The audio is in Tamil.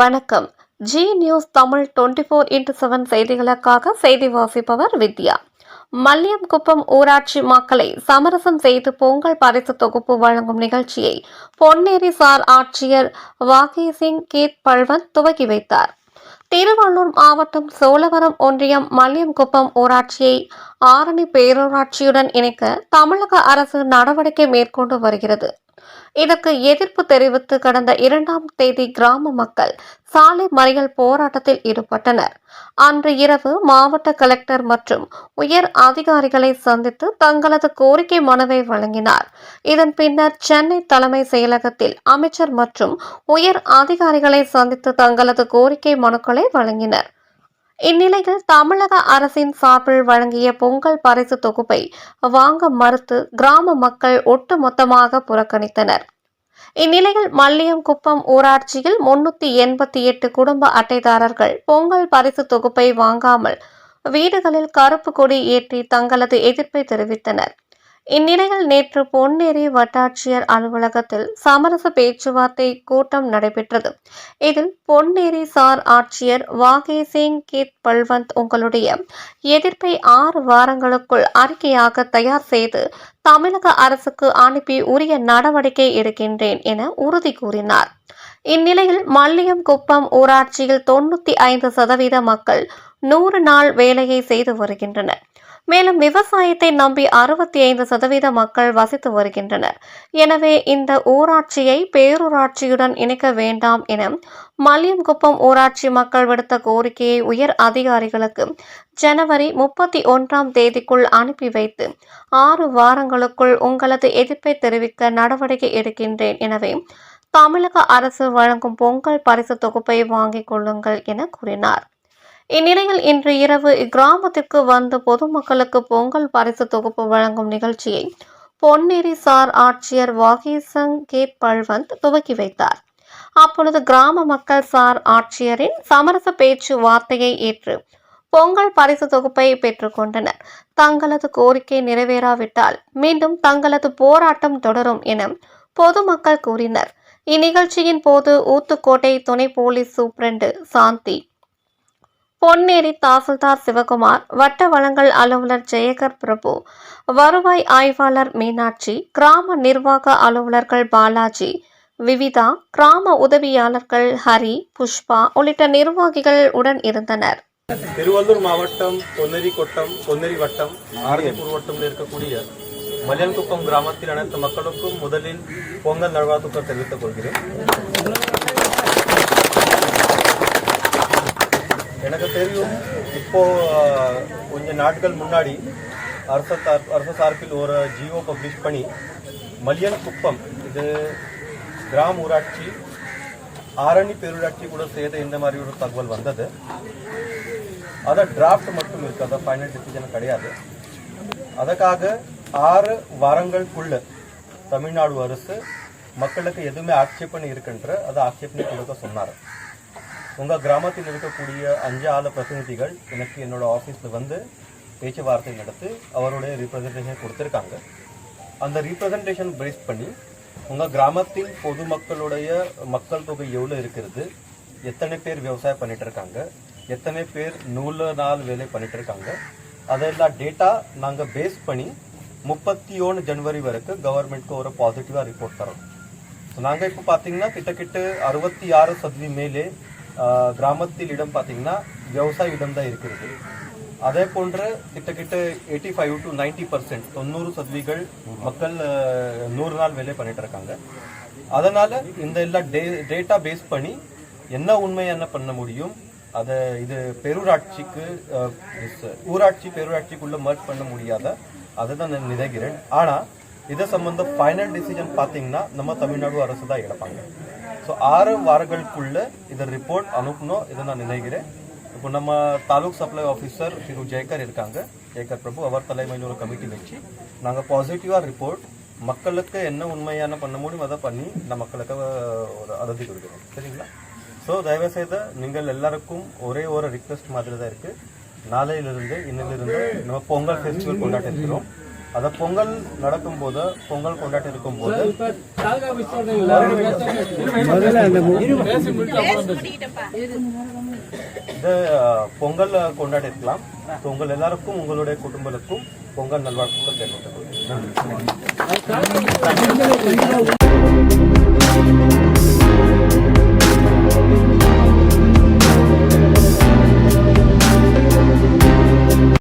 வணக்கம். Zee news Tamil twenty four into seven செய்திகளுக்காக செய்தி வாசிப்பவர் வித்யா. மல்லியம்குப்பம் ஊராட்சி மக்களை சமரசம் செய்து பொங்கல் பரிசு தொகுப்பு வழங்கும் நிகழ்ச்சியை பொன்னேரி சார் ஆட்சியர் வாகே சிங் கீத் பல்வன் துவக்கி வைத்தார். திருவள்ளூர் மாவட்டம் சோழவரம் ஒன்றியம் மல்லியம்குப்பம் ஊராட்சியை ஆரணி பேரூராட்சியுடன் இணைக்க தமிழக அரசு நடவடிக்கை மேற்கொண்டு வருகிறது. இதற்கு எதிர்ப்பு தெரிவித்து கடந்த இரண்டாம் தேதி கிராம மக்கள் சாலை மறியல் போராட்டத்தில் ஈடுபட்டனர். அன்று இரவு மாவட்ட கலெக்டர் மற்றும் உயர் அதிகாரிகளை சந்தித்து தங்களது கோரிக்கை மனுவை வழங்கினார். இதன் பின்னர் சென்னை தலைமை செயலகத்தில் அமைச்சர் மற்றும் உயர் அதிகாரிகளை சந்தித்து தங்களது கோரிக்கை மனுக்களை வழங்கினர். இந்நிலையில் தமிழக அரசின் சார்பில் வழங்கிய பொங்கல் பரிசு தொகுப்பை வாங்க மறுத்து கிராம மக்கள் ஒட்டுமொத்தமாக புறக்கணித்தனர். இந்நிலையில் மல்லியங்குப்பம் ஊராட்சியில் முன்னூத்தி எண்பத்தி எட்டு குடும்ப அட்டைதாரர்கள் பொங்கல் பரிசு தொகுப்பை வாங்காமல் வீடுகளில் கருப்பு கொடி ஏற்றி தங்களது எதிர்ப்பை தெரிவித்தனர். இந்நிலையில் நேற்று பொன்னேரி வட்டாட்சியர் அலுவலகத்தில் சமரச பேச்சுவார்த்தை கூட்டம் நடைபெற்றது. இதில் பொன்னேரி சார் ஆட்சியர் வாகே சிங் கீத் பல்வந்த் உங்களுடைய எதிர்ப்பை ஆறு வாரங்களுக்குள் அறிக்கையாக தயார் செய்து தமிழக அரசுக்கு அனுப்பி உரிய நடவடிக்கை எடுக்கின்றேன் என உறுதி கூறினார். இந்நிலையில் மல்லியம் குப்பம் ஊராட்சியில் தொண்ணூத்தி ஐந்து சதவீத மக்கள் நூறு நாள் வேலையை செய்து வருகின்றனர். மேலும் விவசாயத்தை நம்பி அறுபத்தி ஐந்து சதவீத மக்கள் வசித்து வருகின்றனர். எனவே இந்த ஊராட்சியை பேரூராட்சியுடன் இணைக்க வேண்டாம் என மல்லியம்குப்பம் ஊராட்சி மக்கள் விடுத்த கோரிக்கையை உயர் அதிகாரிகளுக்கு ஜனவரி முப்பத்தி ஒன்றாம் தேதிக்குள் அனுப்பி வைத்து ஆறு வாரங்களுக்குள் உங்களது எதிர்ப்பை தெரிவிக்க நடவடிக்கை எடுக்கின்றேன். எனவே தமிழக அரசு வழங்கும் பொங்கல் பரிசு தொகுப்பை வாங்கிக் கொள்ளுங்கள் என கூறினார். இந்நிலையில் இன்று இரவு இக்கிராமத்திற்கு வந்த பொதுமக்களுக்கு பொங்கல் பரிசு தொகுப்பு வழங்கும் நிகழ்ச்சியை பொன்னேரி சார் ஆட்சியர் வாகீசங் கே. பல்வந்த் துவக்கி வைத்தார். அப்பொழுது கிராம மக்கள் சார் ஆட்சியரின் சமரச பேச்சு வார்த்தையை ஏற்று பொங்கல் பரிசு தொகுப்பை பெற்றுக்கொண்டனர் தங்களது கோரிக்கை நிறைவேறாவிட்டால் மீண்டும் தங்களது போராட்டம் தொடரும் என பொதுமக்கள் கூறினர். இந்நிகழ்ச்சியின் போது ஊத்துக்கோட்டை துணை போலீஸ் சூப்பிரண்டு சாந்தி பொன்னேரி தாசில்தார் சிவகுமார் வட்ட வளங்கள் அலுவலர் ஜெயகர் பிரபு வருவாய் ஆய்வாளர் மீனாட்சி கிராம நிர்வாக அலுவலர்கள் பாலாஜி விவிதா கிராம உதவியாளர்கள் ஹரி புஷ்பா உள்ளிட்ட நிர்வாகிகள் உடன் இருந்தனர். திருவள்ளூர் மாவட்டம் பொன்னேரி கொட்டம் பொன்னேரி வட்டம் ஆரதிப்பூர் வட்டம்ல இருக்கக்கூடிய மலையன்குப்பம் கிராமத்தில் அனைத்து மக்களுக்கும் முதலில் பொங்கல் நல்வாழ்த்துக்கள் தெரிவித்துக் கொள்கிறேன். எனக்கு தெரியும் இப்போ கொஞ்சம் கொஞ்ச நாட்கள் முன்னாடி அரசு சார் அரசு சார்பில் ஒரு ஜியோ பப்ளிஷ் பண்ணி மல்லியன் குப்பம் இது கிராம ஊராட்சி ஆரணி பேரூராட்சி கூட சேர்த்து இந்த மாதிரி ஒரு தகவல் வந்தது. அதை டிராஃப்ட் மட்டும் இருக்கு அதை ஃபைனல் டிசிஷன் கிடையாது. அதுக்காக ஆறு வாரங்களுக்குள்ள தமிழ்நாடு அரசு மக்களுக்கு எதுவுமே ஆட்சேபனை இருக்குன்ற அதை ஆட்சேபனை கொடுக்க சொன்னார். உங்கள் கிராமத்தில் இருக்கக்கூடிய அஞ்சு ஆள பிரதிநிதிகள் எனக்கு என்னோட ஆஃபீஸில் வந்து பேச்சுவார்த்தை நடத்தி அவருடைய ரீப்ரசன்டேஷன் கொடுத்துருக்காங்க. அந்த ரீப்ரசன்டேஷன் பேஸ் பண்ணி உங்கள் கிராமத்தில் பொதுமக்களுடைய மக்கள் தொகை எவ்வளோ இருக்கிறது எத்தனை பேர் விவசாயம் பண்ணிட்டு இருக்காங்க எத்தனை பேர் நூல நாள் வேலை பண்ணிட்டு இருக்காங்க அதெல்லாம் டேட்டா நாங்கள் பேஸ் பண்ணி முப்பத்தி ஒன்று ஜனவரி வரைக்கும் கவர்மெண்ட்க்கு ஒரு பாசிட்டிவாக ரிப்போர்ட் தரோம். ஸோ நாங்கள் இப்போ பார்த்தீங்கன்னா கிட்டக்கிட்ட அறுபத்தி ஆறு சதவீ மேலே கிராமத்தில் இடம் பார்த்தீங்கன்னா விவசாய இடம் தான் இருக்கிறது அதே போன்று கிட்டத்தட்ட eighty five to ninety percent தொண்ணூறு சதவீகள் மக்கள் நூறு நாள் வேலை பண்ணிட்டு இருக்காங்க. அதனால இந்த எல்லாம் டேட்டா பேஸ் பண்ணி என்ன உண்மை என்ன பண்ண முடியும் அதை இது பெரூராட்சிக்கு ஊராட்சி பெரூராட்சிக்குள்ள மர்ஜ் பண்ண முடியாத அதை தான் நான் நினைக்கிறேன். ஆனா இதை சம்பந்த ஃபைனல் டிசிஷன் பார்த்தீங்கன்னா நம்ம தமிழ்நாடு அரசு தான் எடுப்பாங்க. ஸோ ஆறு வாரங்களுக்குள்ள இதை ரிப்போர்ட் அனுப்பணும் இதை நான் நினைக்கிறேன். இப்போ நம்ம தாலுக் சப்ளை ஆஃபீஸர் திரு ஜெயக்கர் இருக்காங்க. ஜெயக்கர் பிரபு அவர் தலைமையில் ஒரு கமிட்டி வச்சு நாங்கள் பாசிட்டிவாக ரிப்போர்ட் மக்களுக்கு என்ன உண்மையான பண்ண முடியும் அதை பண்ணி நான் மக்களுக்கு ஒரு அறுதி கொடுக்குறோம். சரிங்களா? ஸோ தயவுசெய்து நீங்கள் எல்லாருக்கும் ஒரே ஒரு ரிக்வெஸ்ட் மாதிரி தான் இருக்குது நாளையிலிருந்து இன்னிலிருந்து நம்ம பொங்கல் ஃபெஸ்டிவல் கொண்டாட்டிருக்கிறோம் அதை பொங்கல் நடக்கும் போது பொங்கல் கொண்டாட்டம் இருக்கும் போது இது பொங்கல் கொண்டாடி இருக்கலாம் பொங்கல் எல்லாருக்கும் உங்களுடைய குடும்பத்துக்கும் பொங்கல் நல்வாழ்த்துக்கள் தெரிவித்துக் கொள்கிறேன்.